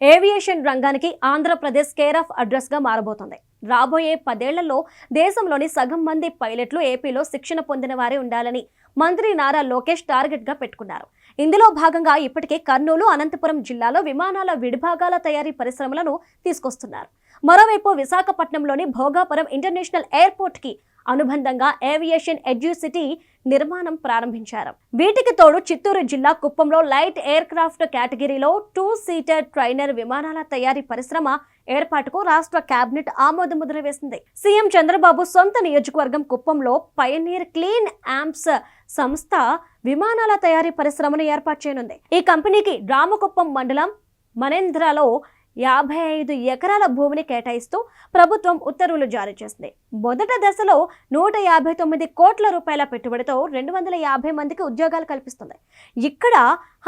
Aviation రంగానికి Andhra Pradesh care of అడ్రస్గా మారబోతోంది. రాబోయే పదేళ్ళలో దేశంలోని సగం మంది పైలట్లు ఏపీలో శిక్షణ పొందిన వారే ఉండాలని మంత్రి నారా లోకేష్ టార్గెట్గా పెట్టుకున్నారు. ఇందులో భాగంగా ఇప్పటికే కర్నూలు అనంతపురం జిల్లాలో విమానాల విడిభాగాల తయారీ పరిశ్రమలను తీసుకొస్తున్నారు. మరోవైపు విశాఖపట్నంలోని భోగాపురం ఇంటర్నేషనల్ ఎయిర్పోర్ట్కి అనుబంధంగా ఏవియేషన్ ఎడ్యూసిటీ నిర్మాణం ప్రారంభించారు. వీటికి తోడు చిత్తూరు జిల్లా కుప్పంలో లైట్ ఎయిర్ క్రాఫ్ట్ కేటగిరీలో టూ సీటర్ ట్రైనర్ విమానాల తయారీ పరిశ్రమ ఏర్పాటుకు రాష్ట్ర కేబినెట్ ఆమోదముద్ర వేసింది. సీఎం చంద్రబాబు సొంత నియోజకవర్గం కుప్పంలో పయనీర్ క్లీన్ యాంప్స్ సంస్థ విమానాల తయారీ పరిశ్రమను ఏర్పాటు చేయనుంది. ఈ కంపెనీకి రామకుప్పం మండలం మనేంద్రలో యాభై ఐదు ఎకరాల భూమిని కేటాయిస్తూ ప్రభుత్వం ఉత్తర్వులు జారీ చేసింది. మొదట దశలో నూట యాభై తొమ్మిది కోట్ల రూపాయల పెట్టుబడితో రెండు వందల యాభై మందికి ఉద్యోగాలు కల్పిస్తుంది. ఇక్కడ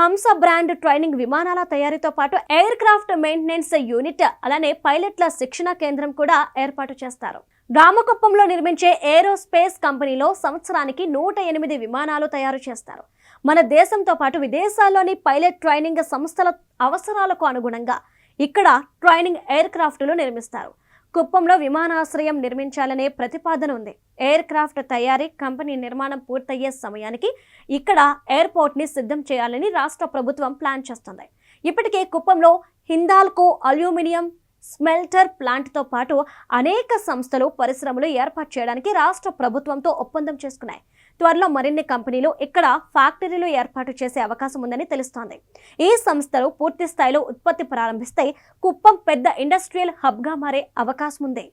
హంస బ్రాండ్ ట్రైనింగ్ విమానాల తయారీతో పాటు ఎయిర్ క్రాఫ్ట్ మెయింటెనెన్స్ యూనిట్ అలానే పైలట్ల శిక్షణ కేంద్రం కూడా ఏర్పాటు చేస్తారు. రామకుప్పంలో నిర్మించే ఏరోస్పేస్ కంపెనీలో సంవత్సరానికి నూట ఎనిమిది విమానాలు తయారు చేస్తారు. మన దేశంతో పాటు విదేశాల్లోని పైలట్ ట్రైనింగ్ సంస్థల అవసరాలకు అనుగుణంగా ఇక్కడ ట్రైనింగ్ ఎయిర్ క్రాఫ్ట్లు నిర్మిస్తారు. కుప్పంలో విమానాశ్రయం నిర్మించాలనే ప్రతిపాదన ఉంది. ఎయిర్ క్రాఫ్ట్ తయారీ కంపెనీ నిర్మాణం పూర్తయ్యే సమయానికి ఇక్కడ ఎయిర్పోర్ట్ని సిద్ధం చేయాలని రాష్ట్ర ప్రభుత్వం ప్లాన్ చేస్తుంది. ఇప్పటికే కుప్పంలో హిందాల్కో అల్యూమినియం స్మెల్టర్ ప్లాంట్తో పాటు అనేక సంస్థలు పరిశ్రమలు ఏర్పాటు చేయడానికి రాష్ట్ర ప్రభుత్వంతో ఒప్పందం చేసుకున్నాయి. త్వరలో మరిన్ని కంపెనీలు ఇక్కడ ఫ్యాక్టరీలు ఏర్పాటు చేసే అవకాశం ఉందని తెలుస్తోంది. ఈ సంస్థలు పూర్తి స్థాయిలో ఉత్పత్తి ప్రారంభిస్తే కుప్పం పెద్ద ఇండస్ట్రియల్ హబ్గా మారే అవకాశం ఉంది.